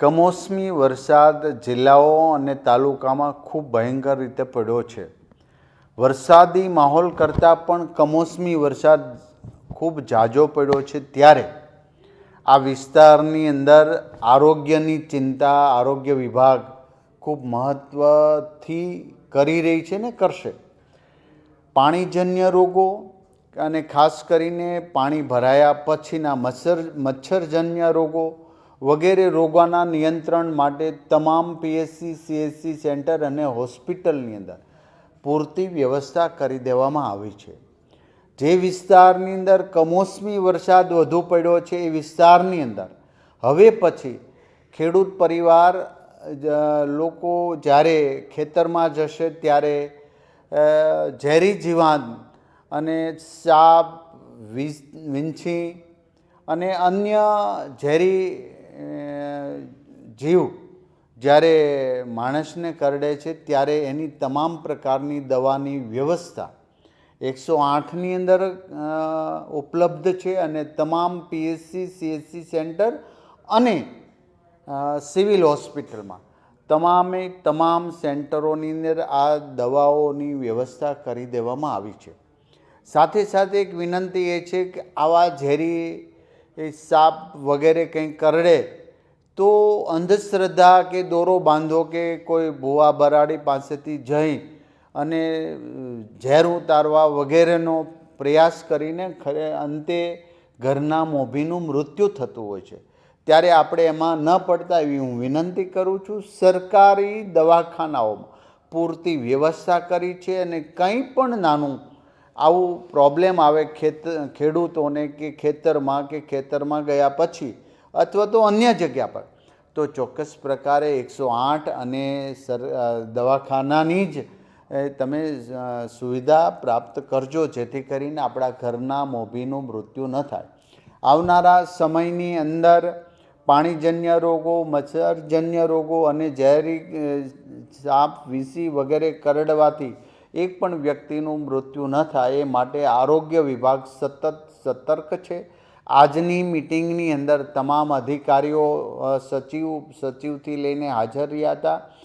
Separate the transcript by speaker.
Speaker 1: કમોસમી વરસાદ જિલ્લાઓ અને તાલુકામાં ખૂબ ભયંકર રીતે પડ્યો છે. વરસાદી માહોલ કરતાં પણ કમોસમી વરસાદ ખૂબ ઝાઝો પડ્યો છે ત્યારે આ વિસ્તારની અંદર આરોગ્યની ચિંતા આરોગ્ય વિભાગ ખૂબ મહત્ત્વથી કરી રહી છે ને કરશે. પાણીજન્ય રોગો અને ખાસ કરીને પાણી ભરાયા પછીના મચ્છર મચ્છરજન્ય રોગો વગેરે રોગોના નિયંત્રણ માટે તમામ પીએચસી સીએચસી સેન્ટર અને હોસ્પિટલની અંદર પૂરતી વ્યવસ્થા કરી દેવામાં આવી છે. જે વિસ્તારની અંદર કમોસમી વરસાદ વધુ પડ્યો છે એ વિસ્તારની અંદર, હવે પછી ખેડૂત પરિવાર લોકો જ્યારે ખેતરમાં જશે ત્યારે ઝેરી જીવાન અને સાપ વિંછી અને અન્ય ઝેરી જીવ જ્યારે માણસને કરડે છે ત્યારે એની તમામ પ્રકારની દવાની વ્યવસ્થા એકસો આઠની અંદર ઉપલબ્ધ છે અને તમામ પીએચસી સીએચસી સેન્ટર અને સિવિલ હોસ્પિટલમાં. તમામે તમામ સેન્ટરોની અંદર આ દવાઓની વ્યવસ્થા કરી દેવામાં આવી છે. સાથે સાથે એક વિનંતી એ છે કે આવા ઝેરી એ સાપ વગેરે કંઈ કરડે, તો અંધશ્રદ્ધા કે દોરો બાંધો કે કોઈ ભૂવા બરાડી પાસેથી જઈ અને ઝેર ઉતારવા વગેરેનો પ્રયાસ કરીને ખરે અંતે ઘરના મોભીનું મૃત્યુ થતું હોય છે. ત્યારે આપણે એમાં ન પડતા એવી હું વિનંતી કરું છું, સરકારી દવાખાનાઓમાં પૂરતી વ્યવસ્થા કરી છે અને કંઈ પણ નાનું આવું પ્રોબ્લેમ આવે ખેત, ખેડૂતોને કે ખેતરમાં કે ખેતરમાં ગયા પછી અથવા તો અન્ય જગ્યા પર, તો ચોક્કસ પ્રકારે એકસો આઠ અને સર દવાખાનાની જ તમે સુવિધા પ્રાપ્ત કરજો જેથી કરીને આપણા ઘરના મોભીનું મૃત્યુ ન થાય. આવનારા સમયની અંદર પાણીજન્ય રોગો, મચ્છરજન્ય રોગો અને ઝેરી સાપ, વીસી વગેરે કરડવાથી એક પણ વ્યક્તિનું મૃત્યુ ન થાય એ માટે આરોગ્ય વિભાગ સતત સતર્ક છે. આજની મિટિંગની અંદર તમામ અધિકારીઓ સચિવ, સચિવથી લઈને હાજર રહ્યા હતા.